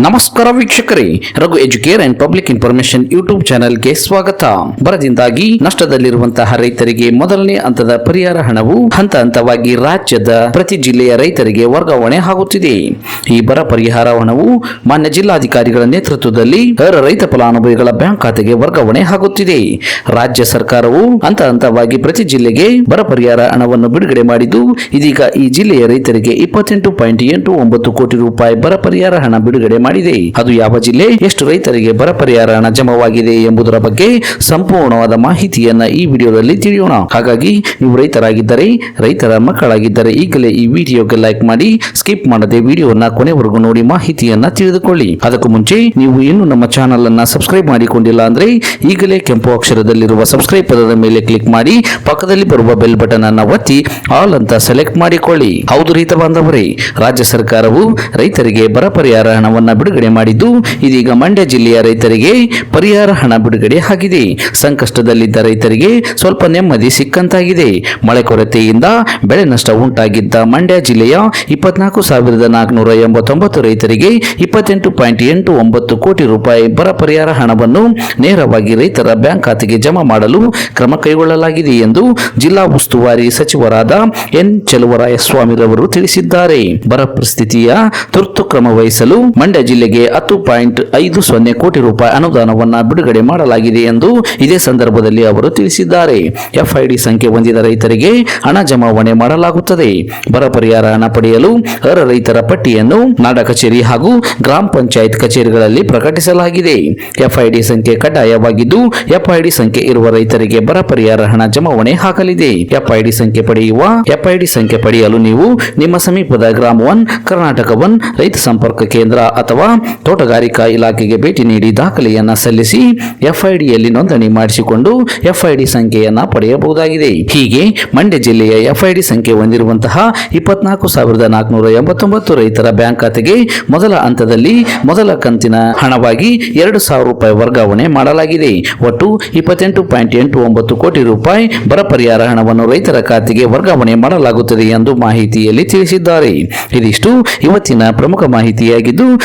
ನಮಸ್ಕಾರ ವೀಕ್ಷಕರೇ, Raghu Educare and public information YouTube ಚಾನೆಲ್ಗೆ ಸ್ವಾಗತ. ಬರದಿಂದಾಗಿ ನಷ್ಟದಲ್ಲಿರುವಂತಹ ರೈತರಿಗೆ ಮೊದಲನೇ ಹಂತದ ಪರಿಹಾರ ಹಣವು ಹಂತ ಹಂತವಾಗಿ ರಾಜ್ಯದ ಪ್ರತಿ ಜಿಲ್ಲೆಯ ರೈತರಿಗೆ ವರ್ಗಾವಣೆ ಆಗುತ್ತಿದೆ. ಈ ಬರ ಪರಿಹಾರ ಹಣವು ಮಾನ್ಯ ಜಿಲ್ಲಾಧಿಕಾರಿಗಳ ನೇತೃತ್ವದಲ್ಲಿ ರೈತ ಫಲಾನುಭವಿಗಳ ಬ್ಯಾಂಕ್ ಖಾತೆಗೆ ವರ್ಗಾವಣೆ ಆಗುತ್ತಿದೆ. ರಾಜ್ಯ ಸರ್ಕಾರವು ಹಂತ ಹಂತವಾಗಿ ಪ್ರತಿ ಜಿಲ್ಲೆಗೆ ಬರ ಪರಿಹಾರ ಹಣವನ್ನು ಬಿಡುಗಡೆ ಮಾಡಿದ್ದು, ಇದೀಗ ಈ ಜಿಲ್ಲೆಯ ರೈತರಿಗೆ ಇಪ್ಪತ್ತೆಂಟು ಪಾಯಿಂಟ್ ಎಂಟು ಒಂಬತ್ತು ಕೋಟಿ ರೂಪಾಯಿ ಬರ ಪರಿಹಾರ ಹಣ ಬಿಡುಗಡೆ ಮಾಡಿದೆ. ಅದು ಯಾವ ಜಿಲ್ಲೆ? ಎಷ್ಟು ರೈತರಿಗೆ ಬರ ಪರಿಹಾರ ಹಣ ಜಮವಾಗಿದೆ ಎಂಬುದರ ಬಗ್ಗೆ ಸಂಪೂರ್ಣವಾದ ಮಾಹಿತಿಯನ್ನ ಈ ವಿಡಿಯೋದಲ್ಲಿ ತಿಳಿಯೋಣ. ಹಾಗಾಗಿ ನೀವು ರೈತರಾಗಿದ್ದರೆ, ರೈತರ ಮಕ್ಕಳಾಗಿದ್ದರೆ ಈಗಲೇ ಈ ವಿಡಿಯೋಗೆ ಲೈಕ್ ಮಾಡಿ, ಸ್ಕಿಪ್ ಮಾಡದೆ ವಿಡಿಯೋನ ಕೊನೆವರೆಗೂ ನೋಡಿ ಮಾಹಿತಿಯನ್ನ ತಿಳಿದುಕೊಳ್ಳಿ. ಅದಕ್ಕೂ ಮುಂಚೆ ನೀವು ಇನ್ನೂ ನಮ್ಮ ಚಾನೆಲ್ ಅನ್ನ ಸಬ್ಸ್ಕ್ರೈಬ್ ಮಾಡಿಕೊಂಡಿಲ್ಲ ಅಂದ್ರೆ ಈಗಲೇ ಕೆಂಪು ಅಕ್ಷರದಲ್ಲಿರುವ ಸಬ್ಸ್ಕ್ರೈಬ್ ಪದದ ಮೇಲೆ ಕ್ಲಿಕ್ ಮಾಡಿ, ಪಕ್ಕದಲ್ಲಿ ಬರುವ ಬೆಲ್ ಬಟನ್ ಅನ್ನ ಒತ್ತಿ, ಆಲ್ ಅಂತ ಸೆಲೆಕ್ಟ್ ಮಾಡಿಕೊಳ್ಳಿ. ಹೌದು ರೈತ ಬಾಂಧವರೇ, ರಾಜ್ಯ ಸರ್ಕಾರವು ರೈತರಿಗೆ ಬರ ಪರಿಹಾರ ಹಣವನ್ನ ಬಿಡುಗಡೆ ಮಾಡಿದ್ದು. ಇದೀಗ ಮಂಡ್ಯ ಜಿಲ್ಲೆಯ ರೈತರಿಗೆ ಪರಿಹಾರ ಹಣ ಬಿಡುಗಡೆ ಆಗಿದೆ. ಸಂಕಷ್ಟದಲ್ಲಿದ್ದ ರೈತರಿಗೆ ಸ್ವಲ್ಪ ನೆಮ್ಮದಿ ಸಿಕ್ಕಂತಾಗಿದೆ. ಮಳೆ ಕೊರತೆಯಿಂದ ಬೆಳೆ ನಷ್ಟ ಉಂಟಾಗಿದ್ದ ಮಂಡ್ಯ ಜಿಲ್ಲೆಯ ಇಪ್ಪತ್ನಾಲ್ಕು ಸಾವಿರದ ನಾಲ್ಕುನೂರ ಎಂಬತ್ತೊಂಬತ್ತು ರೈತರಿಗೆ ಇಪ್ಪತ್ತೆಂಟು ಪಾಯಿಂಟ್ ಎಂಟು ಒಂಬತ್ತು ಕೋಟಿ ರೂಪಾಯಿ ಬರ ಪರಿಹಾರ ಹಣವನ್ನು ನೇರವಾಗಿ ರೈತರ ಬ್ಯಾಂಕ್ ಖಾತೆಗೆ ಜಮಾ ಮಾಡಲು ಕ್ರಮ ಕೈಗೊಳ್ಳಲಾಗಿದೆ ಎಂದು ಜಿಲ್ಲಾ ಉಸ್ತುವಾರಿ ಸಚಿವರಾದ ಎನ್ ಚಲುವರಾಯಸ್ವಾಮಿರವರು ತಿಳಿಸಿದ್ದಾರೆ. ಬರ ಪರಿಸ್ಥಿತಿಯ ತುರ್ತು ಕ್ರಮ ವಹಿಸಲು ಮಂಡ್ಯ ಜಿಲ್ಲೆಗೆ ಹತ್ತು ಪಾಯಿಂಟ್ ಐದು ಸೊನ್ನೆ ಕೋಟಿ ರೂಪಾಯಿ ಅನುದಾನವನ್ನು ಬಿಡುಗಡೆ ಮಾಡಲಾಗಿದೆ ಎಂದು ಇದೇ ಸಂದರ್ಭದಲ್ಲಿ ಅವರು ತಿಳಿಸಿದ್ದಾರೆ. ಎಫ್ಐಡಿ ಸಂಖ್ಯೆ ಹೊಂದಿದ ರೈತರಿಗೆ ಹಣ ಜಮಾವಣೆ ಮಾಡಲಾಗುತ್ತದೆ. ಬರ ಪರಿಹಾರ ಹಣ ಪಡೆಯಲು ಅರ್ಹ ರೈತರ ಪಟ್ಟಿಯನ್ನು ನಾಡ ಕಚೇರಿ ಹಾಗೂ ಗ್ರಾಮ ಪಂಚಾಯತ್ ಕಚೇರಿಗಳಲ್ಲಿ ಪ್ರಕಟಿಸಲಾಗಿದೆ. ಎಫ್ಐಡಿ ಸಂಖ್ಯೆ ಕಡ್ಡಾಯವಾಗಿದ್ದು, ಎಫ್ಐಡಿ ಸಂಖ್ಯೆ ಇರುವ ರೈತರಿಗೆ ಬರ ಪರಿಹಾರ ಹಣ ಜಮಾವಣೆ ಹಾಕಲಿದೆ. ಎಫ್ಐಡಿ ಸಂಖ್ಯೆ ಪಡೆಯುವ, ಎಫ್ಐಡಿ ಸಂಖ್ಯೆ ಪಡೆಯಲು ನೀವು ನಿಮ್ಮ ಸಮೀಪದ ಗ್ರಾಮ ಒನ್, ಕರ್ನಾಟಕ ಒನ್ ರೈತ ಸಂಪರ್ಕ ಕೇಂದ್ರ ಅಥವಾ ತೋಟಗಾರಿಕಾ ಇಲಾಖೆಗೆ ಭೇಟಿ ನೀಡಿ ದಾಖಲೆಯನ್ನು ಸಲ್ಲಿಸಿ ಎಫ್ಐಡಿಯಲ್ಲಿ ನೋಂದಣಿ ಮಾಡಿಸಿಕೊಂಡು ಎಫ್ಐಡಿ ಸಂಖ್ಯೆಯನ್ನು ಪಡೆಯಬಹುದಾಗಿದೆ. ಹೀಗೆ ಮಂಡ್ಯ ಜಿಲ್ಲೆಯ ಎಫ್ಐಡಿ ಸಂಖ್ಯೆ ಹೊಂದಿರುವಂತಹ ಇಪ್ಪತ್ನಾಲ್ಕು ಸಾವಿರದ ನಾಲ್ಕುನೂರ ಎಂಬತ್ತೊಂಬತ್ತು ರೈತರ ಬ್ಯಾಂಕ್ ಖಾತೆಗೆ ಮೊದಲ ಹಂತದಲ್ಲಿ ಮೊದಲ ಕಂತಿನ ಹಣವಾಗಿ ಎರಡು ಸಾವಿರ ರೂಪಾಯಿ ವರ್ಗಾವಣೆ ಮಾಡಲಾಗಿದೆ. ಒಟ್ಟು ಇಪ್ಪತ್ತೆಂಟು ಪಾಯಿಂಟ್ ಎಂಟು ಒಂಬತ್ತು ಕೋಟಿ ರೂಪಾಯಿ ಬರ ಪರಿಹಾರ ಹಣವನ್ನು ರೈತರ ಖಾತೆಗೆ ವರ್ಗಾವಣೆ ಮಾಡಲಾಗುತ್ತದೆ ಎಂದು ಮಾಹಿತಿಯಲ್ಲಿ ತಿಳಿಸಿದ್ದಾರೆ. ಇದಿಷ್ಟು ಇವತ್ತಿನ ಪ್ರಮುಖ ಮಾಹಿತಿಯಾಗಿದ್ದು